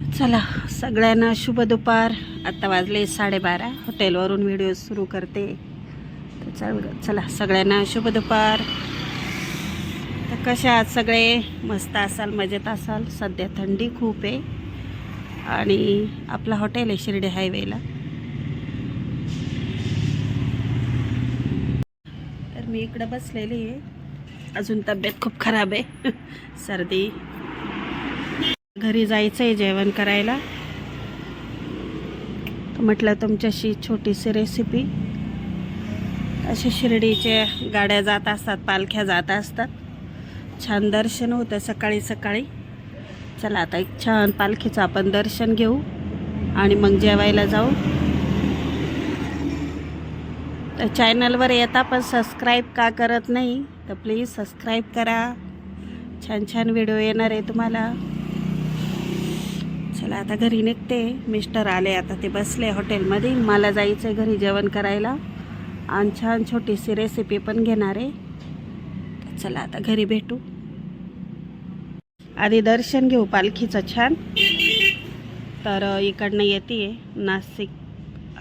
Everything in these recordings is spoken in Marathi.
चला सगळ्यांना शुभ दुपार. आता वाजले साडेबारा. हॉटेलवरून व्हिडिओ सुरू करते. तर चल चला सगळ्यांना शुभ दुपार. तर कशा आहात सगळे? मस्त असाल मजेत असाल? सध्या थंडी खूप आहे. आणि आपलं हॉटेल आहे शिर्डी हायवेला. तर मी इकडं बसलेली आहे. अजून तब्येत खूप खराब आहे. सर्दी. घरी जायचं आहे जेवण करायला. म्हटलं तुमच्याशी छोटीशी रेसिपी असे शिर्डीचे गाड्या जात असतात पालख्या जात असतात. छान दर्शन होतं सकाळी सकाळी. चला आता एक छान पालखीचं आपण दर्शन घेऊ आणि मग जेवायला जाऊ. तर चॅनलवर येता पण सबस्क्राईब का करत नाही तर प्लीज सबस्क्राईब करा. छान छान व्हिडिओ येणार आहे तुम्हाला. चला आता घरी निघते. मिस्टर आले आता ते बसले हॉटेलमध्ये. मला जायचं आहे घरी जेवण करायला. आणि छान छोटीशी रेसिपी पण घेणार आहे. चला आता घरी भेटू. आधी दर्शन घेऊ पालखीचं छान. तर इकडनं येते नाशिक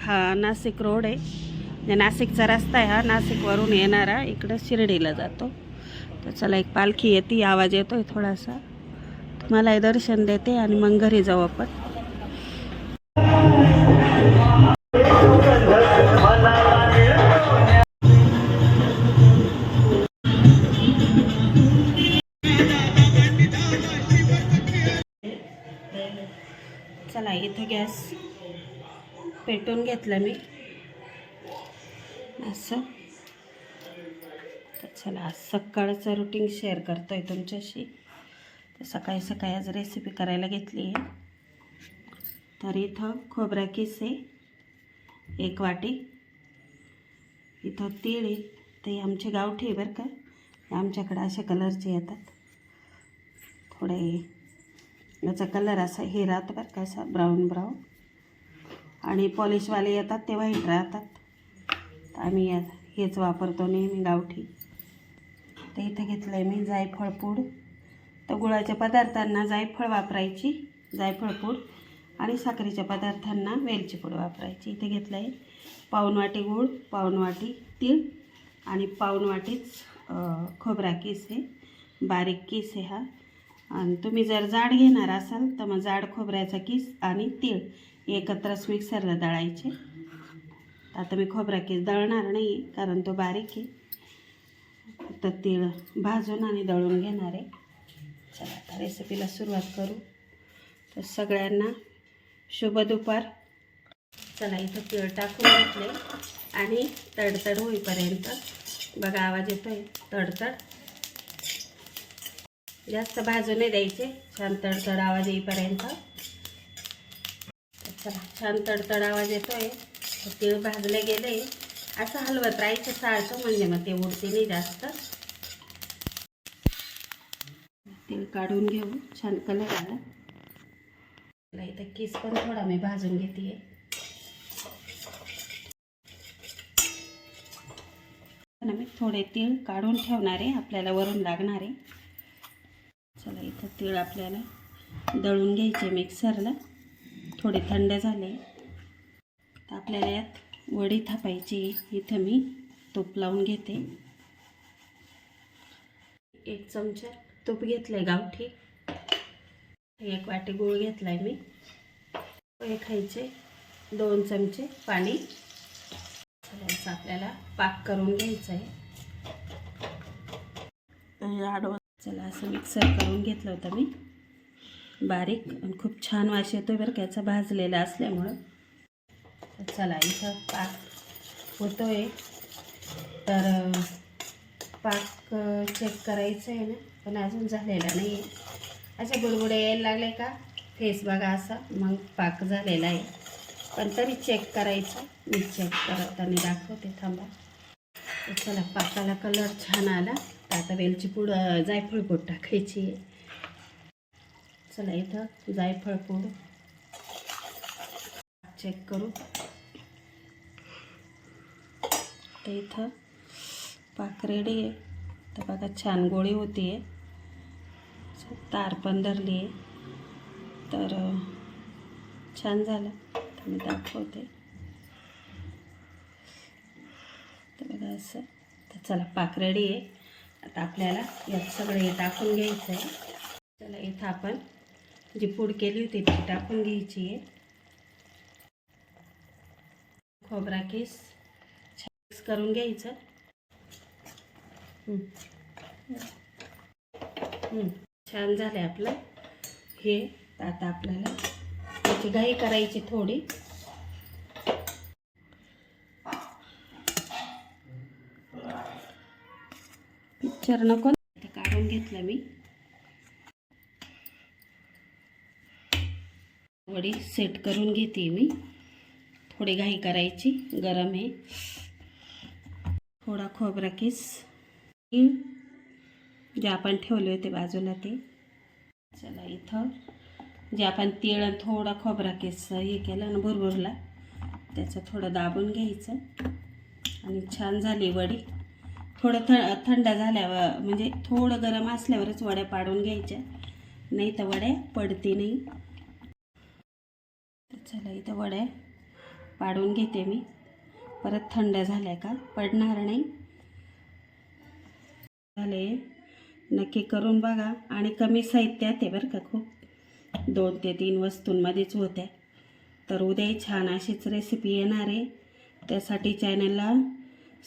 हा नाशिक रोड आहे. म्हणजे नाशिकचा रस्ता आहे हा. नाशिकवरून येणारा. इकडं शिर्डीला जातो. तर चला एक पालखी येते. आवाज येतोय थोडासा. मलाही दर्शन देते आणि मग घरी जाऊ आपण. चला इथं गॅस पेटवून घेतला मी. असं. चला आज सकाळचं रुटीन शेअर करतो आहे तुमच्याशी. तर सकाळी सकाळी आज रेसिपी करायला घेतली आहे. तर इथं खोबरा किस आहे एक वाटी. इथं तीळ आहे ते आमचे गावठी आहे बरं का. आमच्याकडे अशा कलरचे येतात. थोडे याचा कलर असा हे राहतं बरं का असा ब्राऊन ब्राऊन आणि पॉलिशवाले येतात ते व्हाईट राहतात. आम्ही हेच वापरतो नेहमी गावठी. तर इथं घेतलं आहे मी जायफळ पूड. तर गुळाच्या पदार्थांना जायफळ वापरायची जायफळ पूड आणि साखरेच्या पदार्थांना वेलची पूड वापरायची. इथे घेतलं आहे पावनवाटी गूळ पाऊन तीळ आणि पावनवाटीच खोबरा किस आहे बारीक किस आहे हा. आणि तुम्ही जर जाड घेणार असाल तर मग जाड खोबऱ्याचा किस आणि तीळ एकत्रच मिक्सरला दळायचे. आता मी खोबरा किस दळणार नाही कारण तो बारीक आहे. तर तीळ भाजून आणि दळून घेणार आहे. चला आता रेसिपीला सुरुवात करू. तर सगळ्यांना शुभ दुपार. चला इथं तीळ टाकून घेतले आणि तडतड होईपर्यंत बघा आवाज येतोय. तडतड. जास्त भाजू नाही द्यायचे. छान तडतड आवाज येईपर्यंत. चला छान तडतड आवाज येतोय. तीळ भाजले गेले. असं हलवत राहायचं सारखं म्हणजे मग ते उडते नाही जास्त. तेल काढून घेऊ. छान कलर आला. चला इथं केस पण थोडा मी भाजून घेते मी थोडे तीळ काढून ठेवणार आहे आपल्याला वरून लागणार. आहे चला इथं तीळ आपल्याला दळून घ्यायचे मिक्सरला थोडे थंड झाले. तर आपल्याला यात वडी थापायची इथं मी तूप लावून घेते. एक चमचा तूप घेतलं आहे गावठी. एक वाटी गूळ घेतला आहे मी. पोहे खायचे. दोन चमचे पाणी. याचा आपल्याला पाक करून घ्यायचं आहे आडवं चला असं मिक्सर करून घेतलं होतं मी. बारीक आणि खूप छान वास येतो बरं का याचा भाजलेला असल्यामुळं. चला इथं पाक होतोय. तर पाक चेक करायचं आहे ना पण अजून झालेला नाही आहे. असे बुडबुड्या यायला लागले का? फेस बघा असा मग पाक झालेला आहे. पण तरी चेक करायचं. मी चेक करताना दाखवते थांबा. चला पाकाला कलर छान आला. तर आता वेलची पूड जायफळ पूड टाकायची आहे. चला इथं जायफळ पूड चेक करू. तर इथं पाक रेडी आहे. तर बघा छान गोळी होती आहे. तार पण धरली आहे. तर छान झालं. तर मी दाखवते. तर बघा असं. तर चला पाक रेडी आहे. आता आपल्याला यात सगळं हे टाकून घ्यायचं आहे. चला इथं आपण जी पूड केली होती ती टाकून घ्यायची आहे. खोबरा केस. छान मिक्स करून घ्यायचं. छान झालं आपलं. हे आता आपल्याला त्याची घाई करायची थोडी. पिक्चर नको. आता काढून घेतलं मी. वडी सेट करून घेते मी. थोडी घाई करायची गरम आहे. थोडा खोबरा किस. जे आपण ठेवले होते बाजूला ते. चला इथं. जे आपण तीळ आणि थोडा खोबरा केस हे केलं आणि भुरभुरला त्याचं थोडं दाबून घ्यायचं. आणि छान झाली वडी. थोडं थ थंड झाल्यावर म्हणजे थोडं गरम असल्यावरच वड्या पाडून घ्यायच्या. नाही तर वड्या पडते नाही. चला इथं वड्या पाडून घेते मी. परत थंड झाल्या का? पडणार नाही. झाले. नक्की करून बघा आणि कमी साहित्यात आहे बरं का खूप. दोन ते तीन वस्तूंमध्येच होत्या. तर उद्या छान अशीच रेसिपी येणार आहे. त्यासाठी चॅनलला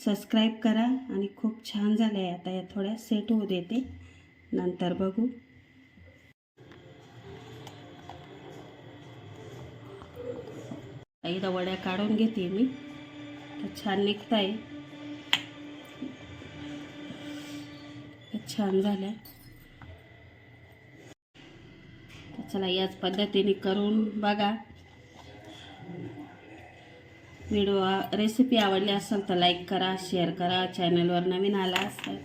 सबस्क्राईब करा आणि खूप छान झालं आहे आता या थोड्या सेट होऊ देते. नंतर बघू. एकदा वड्या काढून घेते मी. तर छान निघत आहे छान झाल्या. तर चला याच पद्धतीने करून बघा. व्हिडिओ रेसिपी आवडली असेल तर लाईक करा शेअर करा चॅनलवर नवीन आला असेल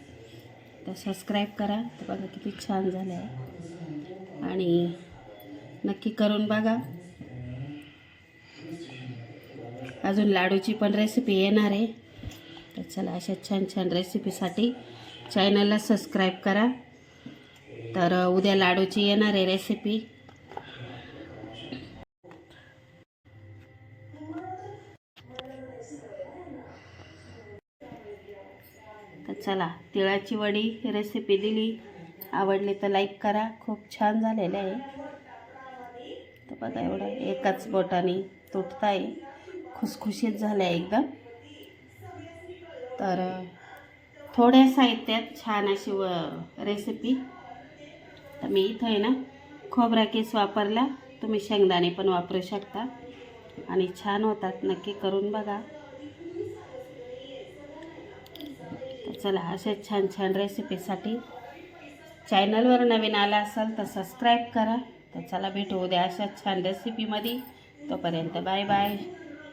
तर सबस्क्राईब करा. तर बघा किती छान झालं आहे आणि नक्की करून बघा. अजून लाडूची पण रेसिपी येणार आहे. तर चला अशा छान छान रेसिपीसाठी चॅनलला सबस्क्राईब करा. तर उद्या लाडूची येणार आहे रेसिपी तर चला तिळाची वडी रेसिपी दिली. आवडली तर लाईक करा. खूप छान झालेलं आहे. तर बघा एवढं एकाच बोटाने तुटता आहे खुसखुशीत झालं आहे एकदम. तर थोड्या साहित्यात छान अशी व रेसिपी तर मी इथं आहे ना खोबरा केस वापरला. तुम्ही शेंगदाणे पण वापरू शकता. आणि छान होतात नक्की करून बघा. चला अशाच छान छान रेसिपीसाठी चॅनलवर नवीन आला असाल तर सबस्क्राईब करा. तर चला भेटू उद्या अशाच छान रेसिपीमध्ये तोपर्यंत बाय बाय